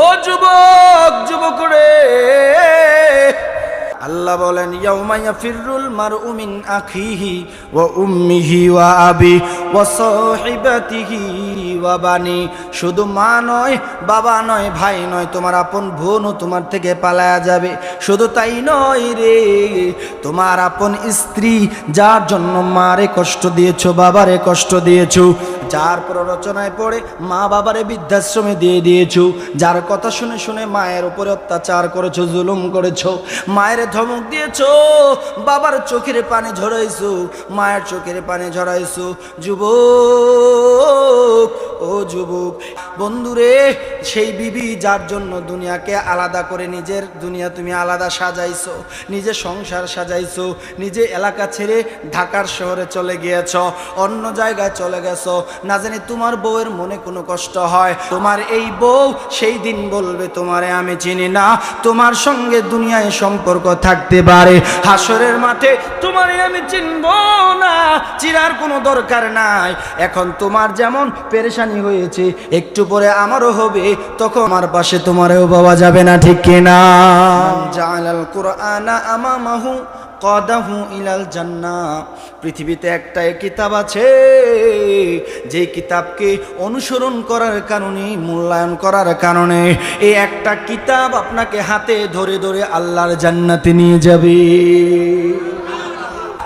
ও যুবক যুবক রে আল্লাহ বলেন ইয়াউমাইয়া ফিররুল মারউ মিন আখিহি ওয়া উম্মিহি ওয়া আবি ওয়া সাহিবাতিহি ওয়া বানি। শুধু মা নয়, বাবা নয়, ভাই নয়, তোমার আপন বোনও তোমার থেকে পালায়া যাবে। শুধু তাই নয় রে, তোমার আপন স্ত্রী যার জন্য মারে কষ্ট দিয়েছ, বাবারে কষ্ট দিয়েছ যার প্ররোচনায় পড়ে মা বাবারে বৃদ্ধাশ্রমে দিয়ে দিয়েছ। যার কথা শুনে শুনে মায়ের উপরে অত্যাচার করেছ, জুলুম করেছ। মায়ের ধমক দিয়েছ, বাবার চোখের পানি ঝরাইছো, মায়ের চোখের পানি ঝরাইছো। যুবক, ও যুবক, বন্ধুরে সেই বিবি যার জন্য দুনিয়াকে আলাদা করে নিজের দুনিয়া তুমি আলাদা সাজাইছো, নিজে সংসার সাজাইছো, নিজে এলাকা ছেড়ে ঢাকার শহরে চলে গিয়েছ, অন্য জায়গায় চলে গেছো। না জানি তোমার বউয়ের মনে কোনো কষ্ট হয়? তোমার এই বউ সেই দিন বলবে, তোমারে আমি চিনি না। তোমার সঙ্গে দুনিয়ায় সম্পর্ক থাকতে পারে। হাসরের মাঠে, তোমারে আমি চিনব না চিনার কোনো দরকার নাই। এখন তোমার যেমন পেরেশানি হয়েছে, একটু পরে আমারও হবে, তখন আমার পাশে তোমারেও বাবা যাবে না, ঠিক কিনা আমামাহু কদাহু ইলাল জান্না। পৃথিবীতে একটাই কিতাব আছে, যে কিতাবকে অনুসরণ করার কারণে, মূল্যায়ন করার কারণে এই একটা কিতাব আপনাকে হাতে ধরে ধরে আল্লাহর জান্নাতে নিয়ে যাবে।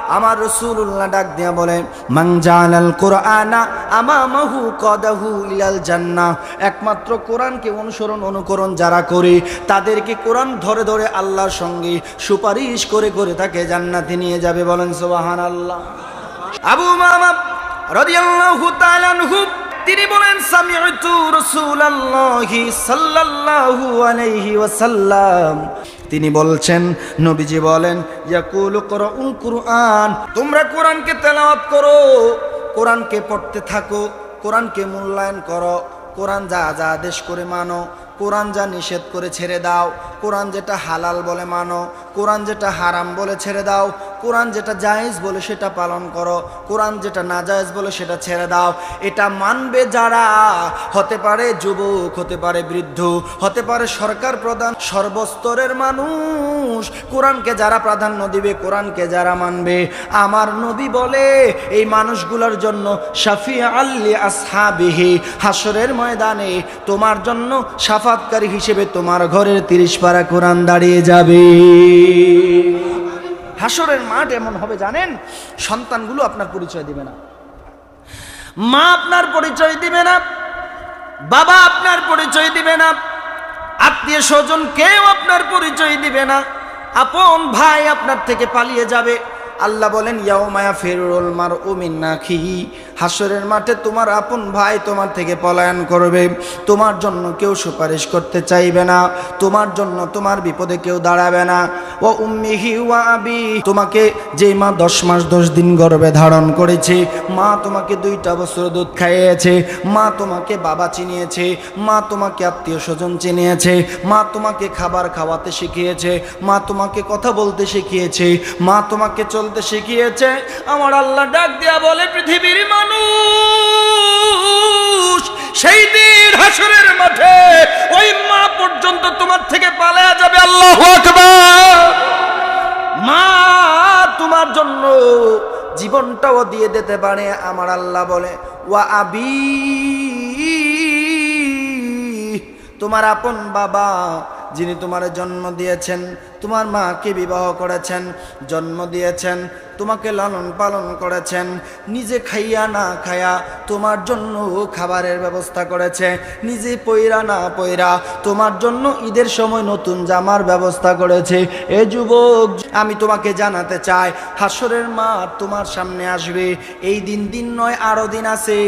আমার রসুল্লাহ ডাক দিয়া বলে মাংজালাল কোরআনা আমামাহু কদাহু ইলাল জান্না একমাত্র কোরআনকে অনুসরণ অনুকরণ যারা করে, তাদেরকে কোরআন ধরে ধরে আল্লাহর সঙ্গে সুপারিশ করে করে তাকে জান্নাতে নিয়ে যাবে বলেন সোবাহান আল্লাহ আবু মামা রদিয়াল্লাহু তাআলা আনহু তিনি বলেন সাল্লাল্লাহু আলাইহি ওয়াসাল্লাম। তিনি বলছেন, নবীজি বলেন, ইয়াকুল করুন কুরআন। তোমরা কোরআনকে তেলাওয়াত করো, কোরআনকে পড়তে থাকো, কোরআনকে মূল্যায়ন করো। কোরআন যা যা আদেশ করে মানো, কোরআন যা নিষেধ করে ছেড়ে দাও, কোরআন যেটা হালাল বলে মানো, কোরআন যেটা হারাম বলে ছেড়ে দাও কোরআন যেটা জায়েজ বলে সেটা পালন করো, কোরআন যেটা না জায়েজ বলে সেটা ছেড়ে দাও। এটা মানবে যারা, হতে পারে যুবক, হতে পারে বৃদ্ধ, হতে পারে সরকার প্রধান, সর্বস্তরের মানুষ। কোরআনকে যারা প্রাধান্য দিবে, কোরআনকে যারা মানবে। আমার নবী বলে, এই মানুষগুলোর জন্য শাফি আল্লি আসহাবিহি হাসরের ময়দানে তোমার জন্য সাফাতকারী হিসেবে তোমার ঘরের তিরিশ পারা কোরআন দাঁড়িয়ে যাবে। হাসরের মাঠ এমন হবে, জানেন? সন্তানগুলো আপনার পরিচয় দিবে না। মা আপনার পরিচয় দিবে না। বাবা আপনার পরিচয় দিবে না। আত্মীয় স্বজন কেউ আপনার পরিচয় দিবে না। আপন ভাই আপনার থেকে পালিয়ে যাবে। আল্লাহ বলেন ইয়াও মায়া ফেরুল মার উমিন্নাখি হাসরের মাঠে তোমার আপন ভাই তোমার থেকে পলায়ন করবে। তোমার জন্য কেউ সুপারিশ করতে চাইবে না। তোমার জন্য তোমার বিপদে কেউ দাঁড়াবে না। ও উম্মিহি ওয়া আবি, তোমাকে যেই মা দশ মাস দশ দিন গর্বে ধারণ করেছে, মা তোমাকে দুইটা বছর দুধ খাইয়েছে, মা তোমাকে বাবা চিনিয়েছে, মা তোমাকে আত্মীয় স্বজন চিনিয়েছে, মা তোমাকে খাবার খাওয়াতে শিখিয়েছে, মা তোমাকে কথা বলতে শিখিয়েছে, মা তোমাকে চলতে শিখিয়েছে। আমার আল্লাহ ডাক দিয়া বলে, পৃথিবীর মানুষ সেই দিন হাসরের মাঠে ওই মা পর্যন্ত তোমার থেকে পালায়া যাবে, আল্লাহ মা তোমার জন্য জীবনটাও দিয়ে দিতে পারে, আমার আল্লাহ বলে, ওয়া আবি, তোমার আপন বাবা যিনি তোমার জন্ম দিয়েছেন তোমার মাকে বিবাহ করেছেন, জন্ম দিয়েছেন, তোমাকে লালন পালন করেছেন, নিজে খাইয়া না খায়া তোমার জন্য খাবারের ব্যবস্থা করেছে, নিজে পইরা না পইরা তোমার জন্য ঈদের সময় নতুন জামার ব্যবস্থা করেছে। এ যুবক, আমি তোমাকে জানাতে চাই, হাসরের মা তোমার সামনে আসবে, এই দিন দিন নয়, আরও দিন আছে।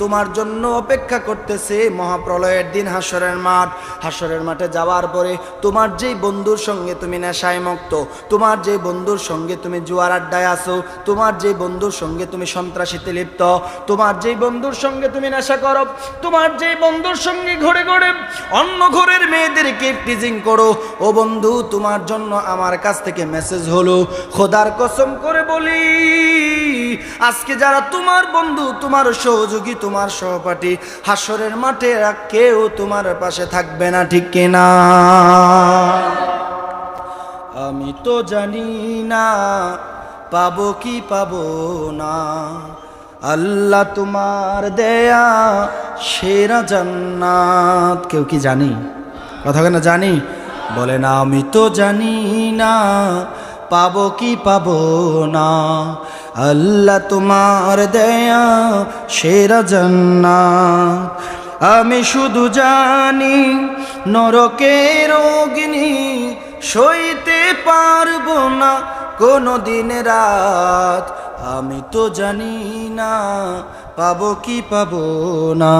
তোমার জন্য অপেক্ষা করতেছে মহাপ্রলয়ের দিন হাসরের মাঠ। হাসরের মাঠে যাওয়ার পরে তোমার যেই বন্ধুর সঙ্গে তুমি তুমি নেশায় মুক্ত তোমার যে বন্ধুর সঙ্গে তুমি জুয়ার আড্ডায় আসো তোমার যে বন্ধুর সঙ্গে তুমি সন্ত্রাসীতে লিপ্ত, তোমার যে বন্ধুর সঙ্গে তুমি নেশা করো, তোমার যে বন্ধুর সঙ্গে ঘুরে ঘুরে অন্য ঘরের মেয়েদেরকে টিজিং করো, ও বন্ধু, তোমার জন্য আমার কাছ থেকে মেসেজ হলো, খোদার কসম করে বলি, আজকে যারা তোমার বন্ধু, তোমার সহযোগী, তোমার সহপাঠী, হাসরের মাঠে কেউ তোমার পাশে থাকবে না, ঠিক কিনা? আমি তো জানি না, পাবো কি পাবো না। আল্লাহ তোমার দেয়া সেরা জান্নাত। কেউ কি জানি? কথা কেন জানি? বলে না, আমি তো জানি না, পাবো কি পাবো না। আল্লাহ তোমার দেয়া সেরা জান্নাত। আমি শুধু জানি, নরকের অগ্নি সইতে পারব না কোনো দিন রাত। আমি তো জানি না পাবো কি পাবো না।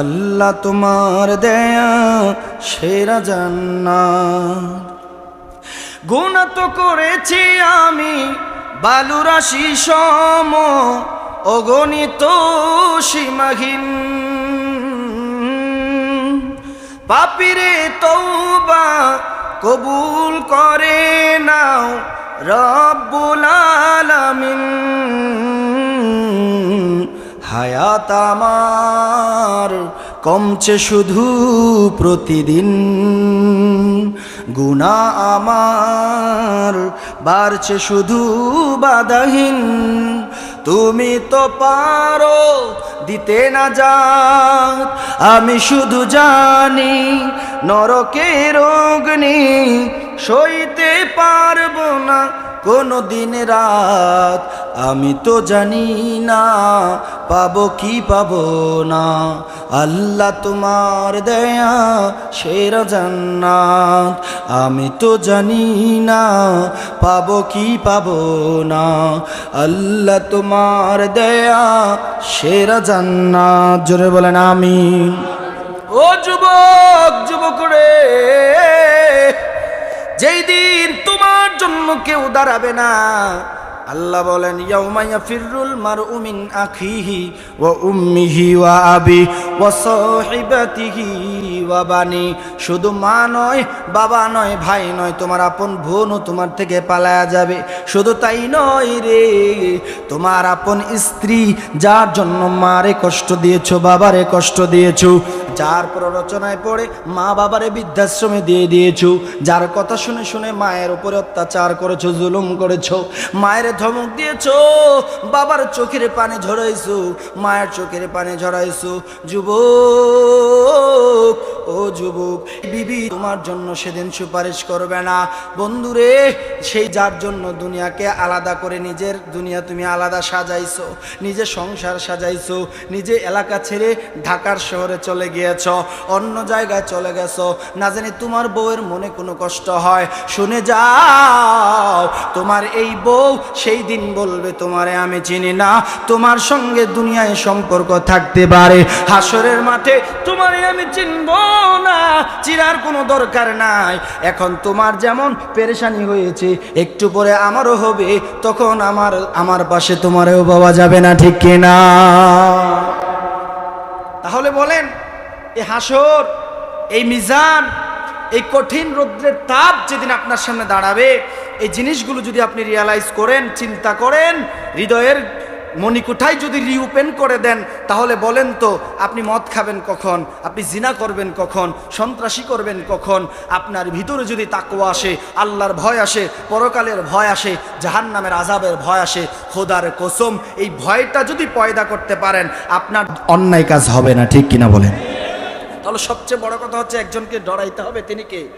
আল্লাহ তোমার দেয়া সেরা জান্নাত। গুণা তো করেছি আমি বালুরাশি সম, অগণিত সীমাহীন। পাপিরে তৌবা কবুল করে নাও রব্বুল আলামিন। হায়াত আমার কমছে শুধু প্রতিদিন। গুণা আমার বাড়ছে শুধু বাধাহীন। তুমি তো পারো দিতে না যাত আমি শুধু জানি নরকের অগ্নি সইতে পারব না। কোনো দিন রাত, আমি তো জানি না, পাবো কি পাবো না। আল্লাহ তোমার দেয়া সেরা জান্নাত আমি তো জানি না, পাবো কি পাবো না। আল্লাহ তোমার দেয়া সেরা জান্নাত জোরে বলেন আমি ও যুবক যুবক রে যেই দিন তোমার জন্য কেউ দাঁড়াবে না, আল্লাহ বলেন ইয়াউমাইয়া ফিররুল মারউ মিন আখিহি ওয়া উম্মিহি ওয়া আবি ওয়া সাহিবাতিহি ওয়া বানি। শুধু মা নয়, বাবা নয়, ভাই নয়, তোমার আপন বোনও তোমার থেকে পালায়া যাবে। শুধু তাই নয় রে, তোমার আপন স্ত্রী যার জন্য মারে কষ্ট দিয়েছ, বাবারে কষ্ট দিয়েছ যার প্ররোচনায় পড়ে মা বাবারে বৃদ্ধাশ্রমে দিয়ে দিয়েছ। যার কথা শুনে শুনে মায়ের উপরে অত্যাচার করেছ, জুলুম করেছ। মায়ের ধমক দিয়েছ, বাবার চোখের পানে ঝরাইছো, মায়ের চোখের পানে ঝরাইছো। যুবক ও যুবক, বিবি, তোমার জন্য সেদিন সুপারিশ করবে না। বন্ধুরে, সেই যার জন্য দুনিয়াকে আলাদা করে নিজের দুনিয়া তুমি আলাদা সাজাইছো, নিজে সংসার সাজাইছো, নিজে এলাকা ছেড়ে ঢাকার শহরে চলে গিয়েছ, অন্য জায়গায় চলে গেছো। না জানি তোমার বউয়ের মনে কোনো কষ্ট হয়। শুনে যাও, তোমার এই বউ সেই দিন বলবে, তোমারে আমি চিনি না। তোমার সঙ্গে দুনিয়ায় সম্পর্ক থাকতে পারে। হাসরের মাঠে তোমারে আমি চিনব। না চিনার কোনো দরকার নাই। এখন তোমার যেমন পেরেশানি হয়েছে, একটু পরে আমারও হবে, তখন আমার আমার পাশে তোমারেও পাওয়া যাবে না, ঠিক কিনা তাহলে বলেন, এই হাসর, এই মিজান, এই কঠিন রৌদ্রের তাপ যেদিন আপনার সামনে দাঁড়াবে, এই জিনিসগুলো যদি আপনি রিয়ালাইজ করেন, চিন্তা করেন, হৃদয়ের মণিকুঠাই যদি রিওপেন করে দেন, তাহলে বলেন তো, আপনি মদ খাবেন কখন? আপনি জিনা করবেন কখন? সন্ত্রাসী করবেন কখন? আপনার ভিতরে যদি তাকুয়া আসে, আল্লাহর ভয় আসে, পরকালের ভয় আসে, জাহান্নামের আজাবের ভয় আসে, খোদার কসম, এই ভয়টা যদি পয়দা করতে পারেন, আপনার অন্যায় কাজ হবে না, ঠিক কিনা বলেন? তাহলে সবচেয়ে বড় কথা হচ্ছে, একজনকে ডরাইতে হবে, তিনি কে?